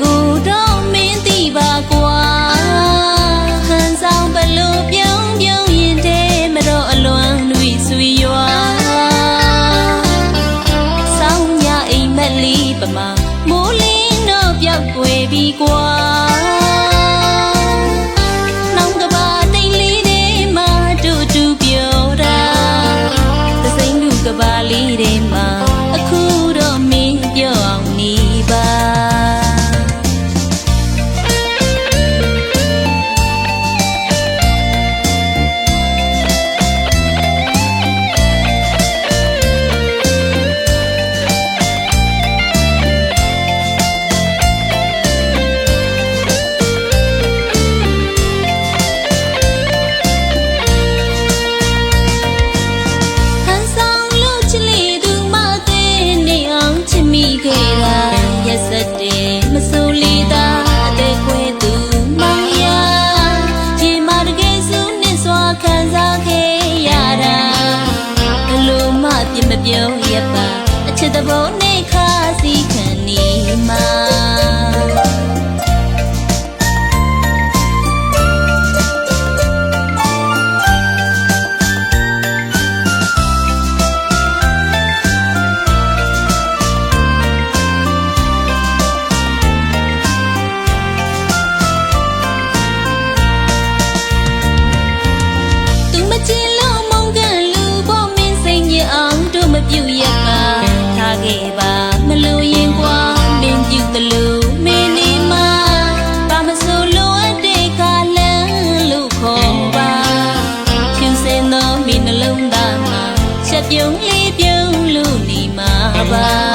ကိုတော့ ပြမပြောရပါအချစ်တဘုံနေခါစီခံနေမှာ ပြုံးလေးပြုံးလို့နေမှာပါ